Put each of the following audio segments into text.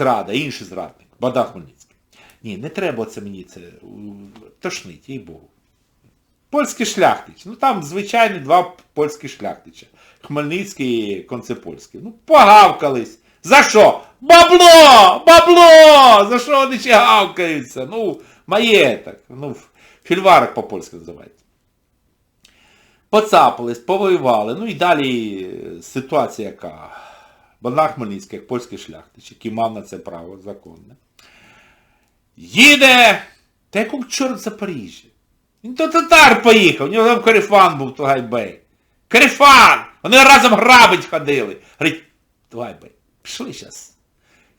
зрада, інший зрадник, Богдан Хмельницький. Ні, не треба це мені це тошнить, їй Богу. Польський шляхтич. Ну там звичайні два польські шляхтича. Хмельницький і Концепольський. Ну, погавкались. За що? Бабло! Бабло! За що вони ще гавкаються? Ну, маєток. Ну, фільварок по-польськи називається. Поцапались, повоювали. Ну і далі е, ситуація яка. Богдан Хмельницький, як польський шляхтич, який мав на це право законне. Їде! Та якому чорт Запоріжжя? Він до татар поїхав, у нього там Карифан був Тугайбей. Карифан! Вони разом грабить ходили. Говорить, Тугайбей, пішли зараз.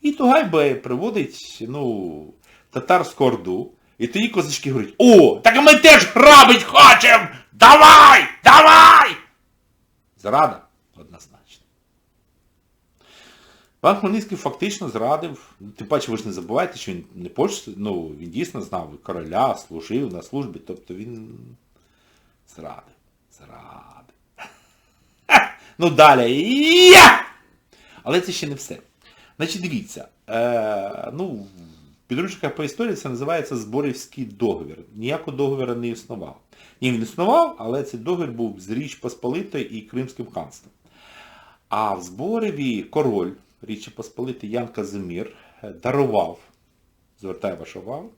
І Тугайбей приводить, ну, татарську орду. І тоді козачки говорять, о, так ми теж грабить хочемо! Давай! Давай! Зрада Пан Хмельницький фактично зрадив, тим паче ви ж не забувайте, що він не польськ, ну, він дійсно знав короля, служив на службі, тобто він зрадив. Зрадив. Ну далі. Я! Але це ще не все. Значить, дивіться, е, ну, в підручниках по історії це називається Зборівський договір. Ніякого договору не існував. Ні, він існував, але цей договір був з Річ Посполитою і Кримським ханством. А в Збореві король Річі Посполитий Ян Казимір е, дарував, звертаю вашу увагу,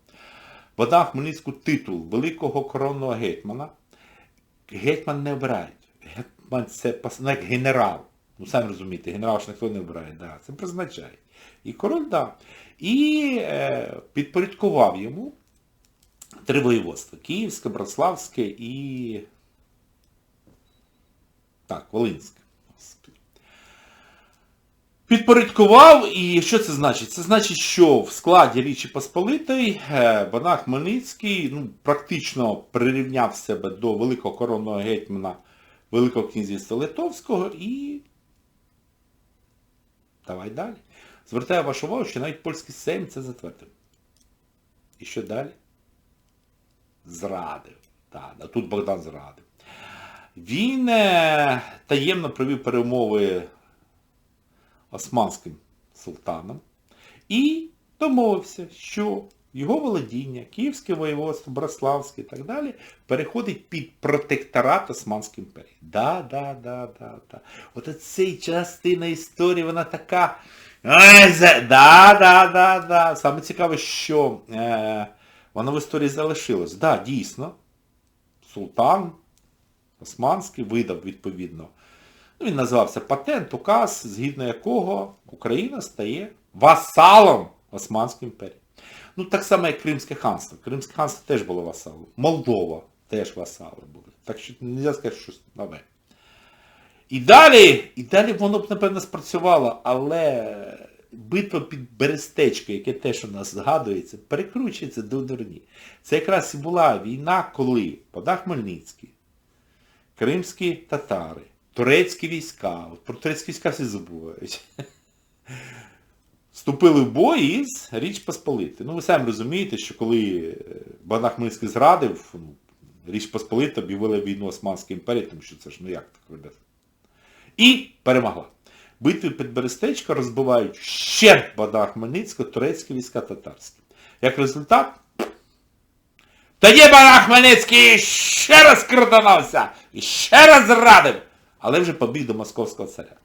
Богдан Хмельницьку титул великого коронного гетьмана. Гетьман не обирають. Гетьман це ну, як генерал. Ну, самі розумієте, генерал ж ніхто не обирає, да, це призначає. І король дав. І е, підпорядкував йому три воєводства. Київське, Брославське і... Так, Волинське. Підпорядкував, і що це значить? Це значить, що в складі Річі Посполитої е, Хмельницький ну, практично прирівняв себе до великого коронного гетьмана Великого князівства Литовського і давай далі. Звертаю вашу увагу, що навіть польський сейм це затвердив. І що далі? Зрадив. Так, тут Богдан зрадив. Він е, таємно провів перемови османським султаном і домовився, що його володіння, Київське воєводство, Брославське і так далі, переходить під протекторат Османської імперії. Да, да, да, да, да. От цей частина історії, вона така. Да, да, да, да. Саме цікаве, що е, вона в історії залишилась. Да, дійсно. Султан Османський видав відповідно. Ну, він називався патент, указ, згідно якого Україна стає васалом Османської імперії. Ну, так само, як Кримське ханство. Кримське ханство теж було васалом. Молдова теж васали були. Так що не можна сказати, що щось нове. І далі, і далі воно б, напевно, спрацювало, але битва під Берестечко, яке теж у нас згадується, перекручується до дурні. Це якраз і була війна, коли Богдан Хмельницький, кримські татари, турецькі війська, от про турецькі війська всі забувають, вступили в бой із Річ Посполити. Ну ви самі розумієте, що коли е, Богдан Хмельницький зрадив, ну, Річ Посполита об'явила війну Османській імперії, тому що це ж ну як так робити. І перемогла. Битви під Берестечко розбивають ще Богдан Хмельницького, турецькі війська татарські. Як результат, тоді Богдан Хмельницький ще раз крутанувся і ще раз зрадив, але вже побіг до московського царя.